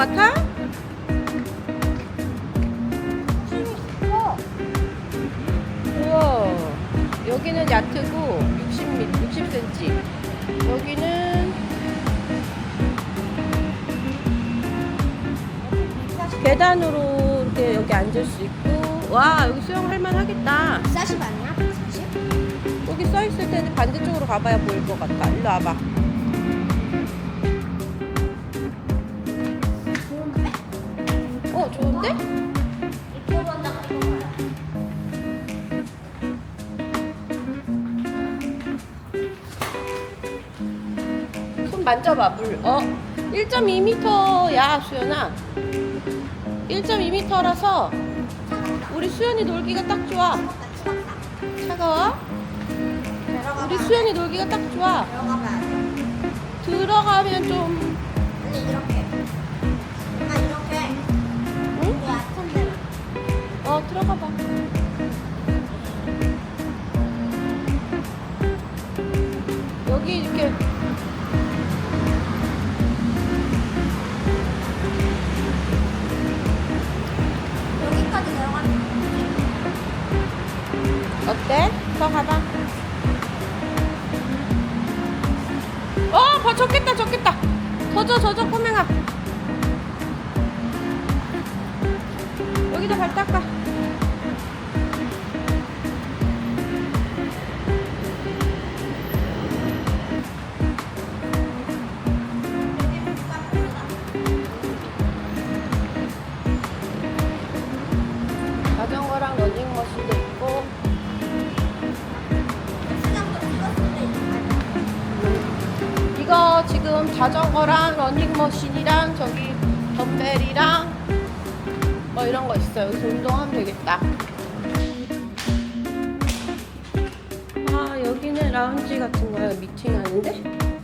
같아? 어, 우와. 여기는 야트고 60m, 60cm. 여기는 계단으로 이렇게 여기 앉을 수 있고. 와, 여기 수영할 만 하겠다. 140 아니야? 140? 여기 써 있을 텐데 반대쪽으로 가봐야 보일 것 같다. 일로 와봐. 어, 좋은데? 이거. 손 만져봐, 물. 어, 1.2m야, 수연아. 1.2m라서 우리 수연이 놀기가 딱 좋아. 차가워? 우리 봐. 수연이 놀기가 딱 좋아. 들어가면 좀, 이렇게. 들어가 봐. 여기 이렇게 러닝머신이랑 저기 덤벨이랑 뭐 이런 거 있어요. 여기서 운동하면 되겠다. 아 여기는 라운지 같은 거예요. 미팅하는데.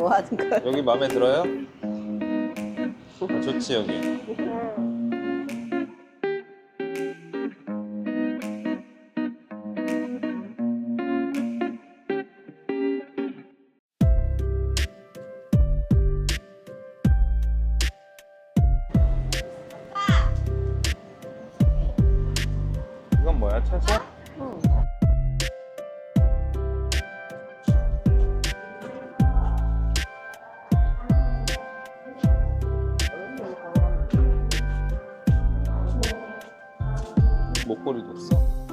뭐 하는 거야? 여기 마음에 들어요? 아, 좋지 여기. 목걸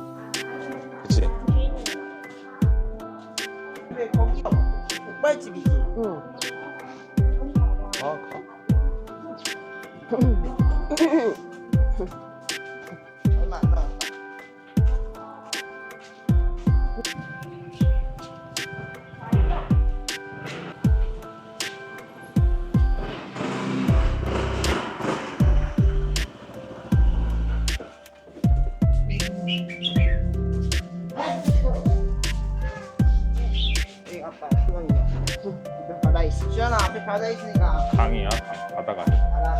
바다 있으니까 강이야 강 바다가. 바다.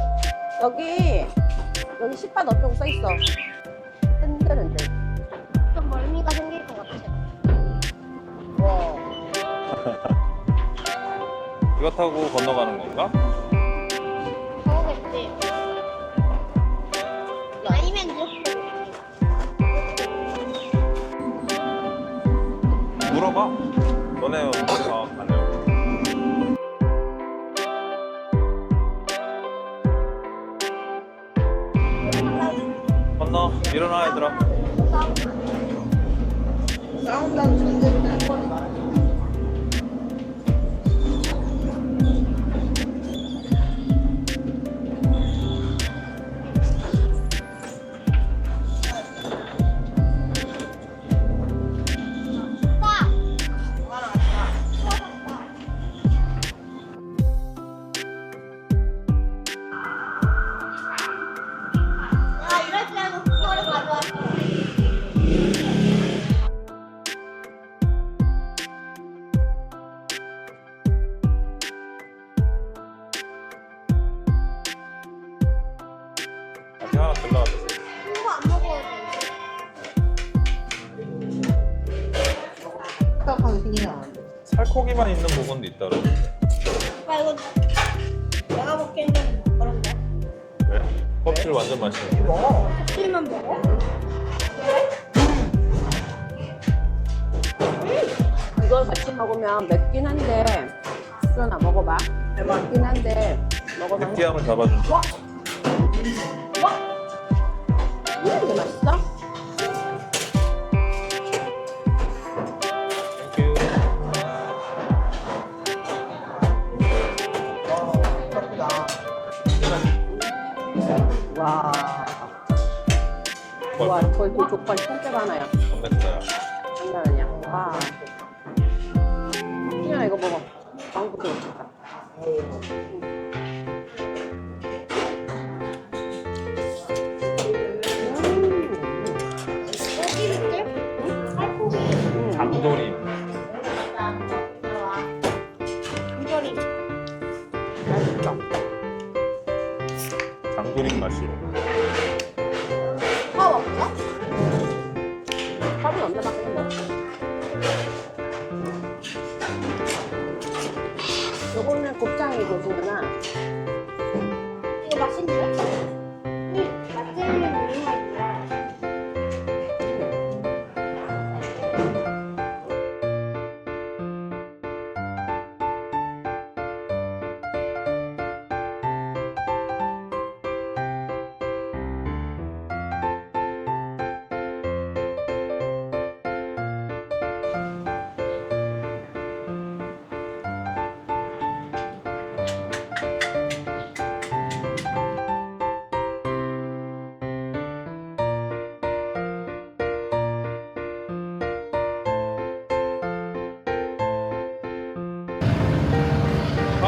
여기 여기 10바 어쩌고 써 있어. 흔들흔들. 좀 멀미가 생길 것 같아. 와. 이거 타고 건너가는 건가? 이렇게 하나 들러가 주세요. 이거 안 먹어도 돼. 딱딱하게 생기지 않았는데. 살코기만 있는 부분도 있다 그러는데. 야 이거 내가 먹기엔 좀 그런데. 왜? 껍질 완전 맛있는데. 먹어. 껍질만 먹어? 이걸 같이 먹으면 맵긴 한데 수연아 먹어봐 맵긴 한데 먹어봐 느끼함을 잡아준다. 이렇게 맛있어? 와. 와, 거의 그 족발 통째로 하나야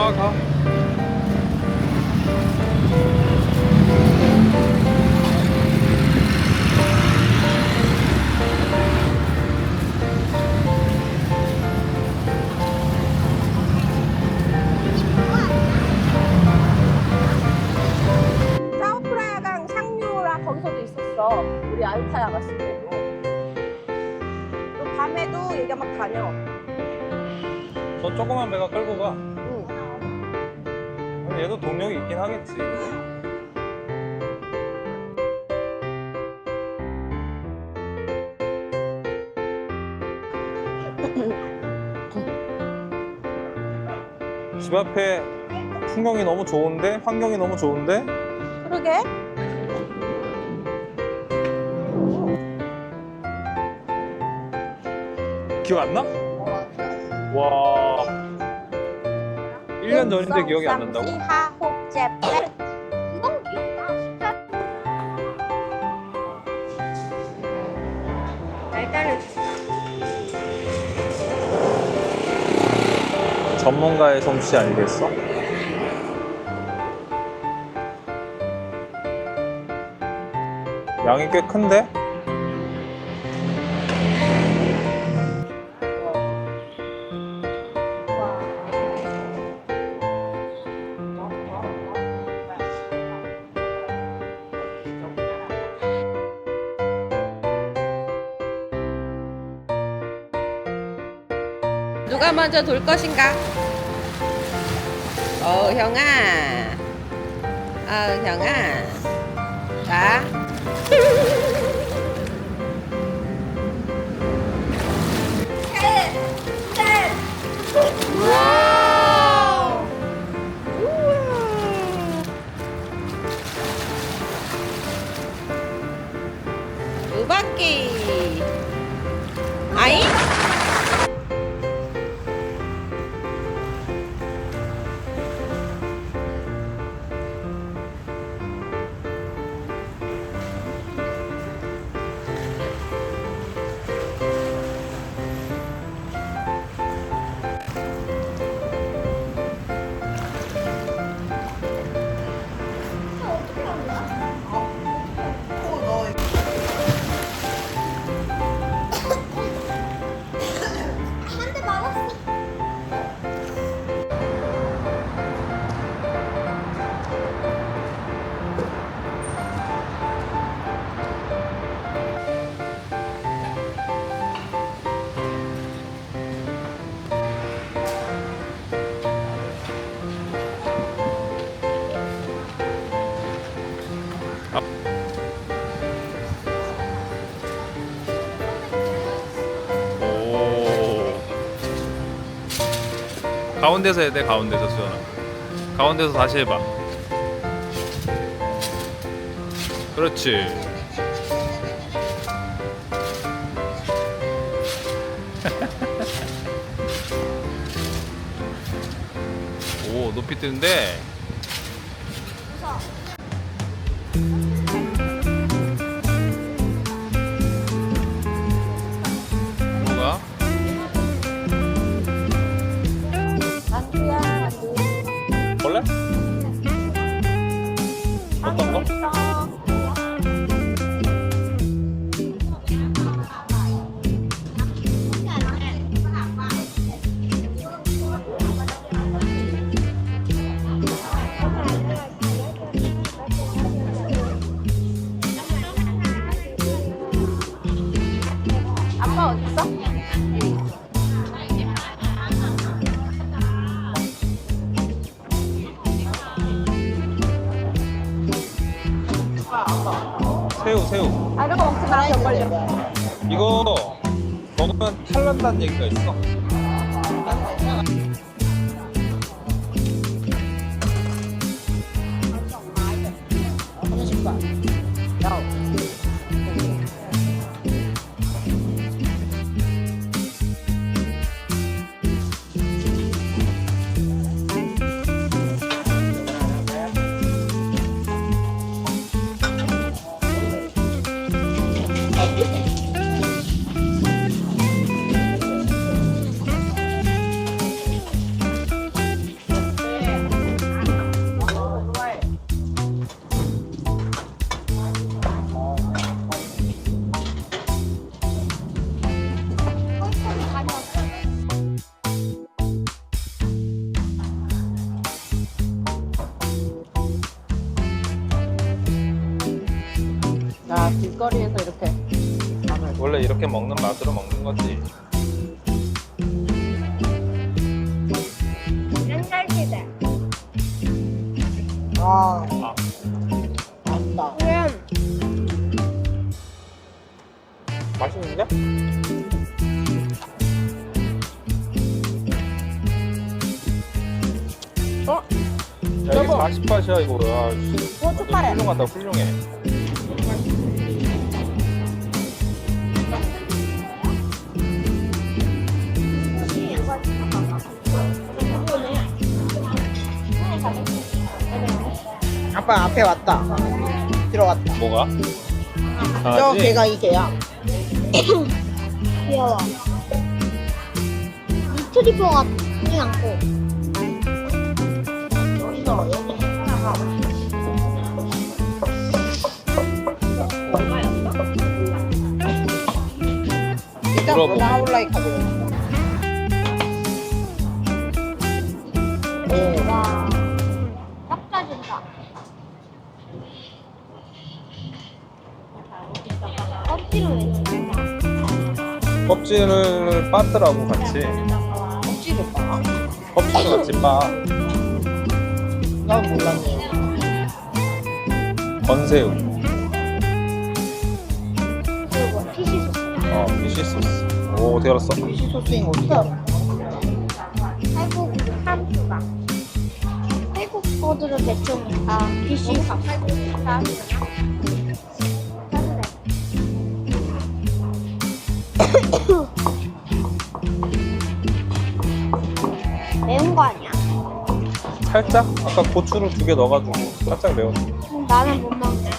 가, 가. 사우프라야강 상류랑 거기서도 있었어. 우리 알타야 갔을 때도. 또 밤에도 얘가 막 다녀. 저 조그만 배가 끌고 가. 응. 얘도 동력이 있긴 하겠지. 집 앞에 풍경이 너무 좋은데? 환경이 너무 좋은데? 그러게. 기억 안 나? 와. 1년 전인데 기억이 안 난다고? 전문가의 솜씨 아니겠어? 양이 꽤 큰데? 누가 먼저 돌 것인가? 어, 형아. 어, 형아. 자. 오. 가운데서 해야 돼 가운데서 수연아. 가운데서 다시 해봐. 그렇지. 오 높이 뜨는데 아빠 어디 있어? 새우 새우 아 이런 거 먹지 마. 안 걸려. 이거 먹으면 탈난다는 얘기가 있어 자, 길거리에서 이렇게 밥을 원래 이렇게 먹는 맛으로 먹는 거지 옛날 시대. 아, 아, 맞다. 그럼 맛있는데? 어? 야 이게 40밭이야 이거 야 씨. 뭐 촉발해. 훌륭하다 훌륭해 아빠 앞에 왔다. 들어왔다. 뭐가? 저 강아지? 개가 이 개야. 귀여워. 리트리버 같지 않고. 일단 물어보. 하울라이 카드. 오, 와. 껍질을 빠뜨라고 같이 껍질을 봐. 껍질을 같이 빠난 몰랐네. 건새우 그리고 피시 소스. 어 피쉬 소스 오 알았어? 피시 소스인 거 어떻게 알아? 태국 한수가. 태국 거들은 대충 다 피시 다 태국 다 매운 거 아니야? 살짝? 아까 고추를 두 개 넣어가지고 살짝 매워 음, 나는 못 먹네.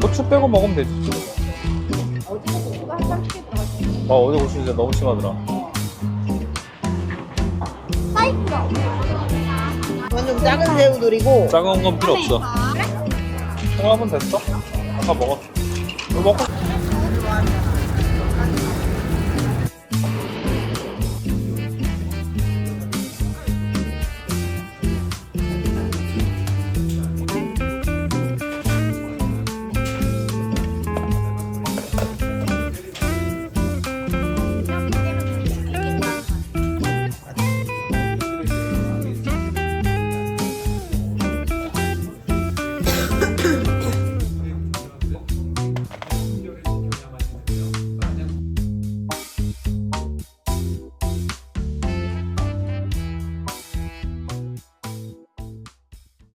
고추 빼고 먹으면 되지. 어 어제 고추 진짜 너무 심하더라 사이즈가 없어. 이건 좀 작은 새우들이고 작은 건 필요 없어 통합은 됐어? 아까 먹었어 이거 먹고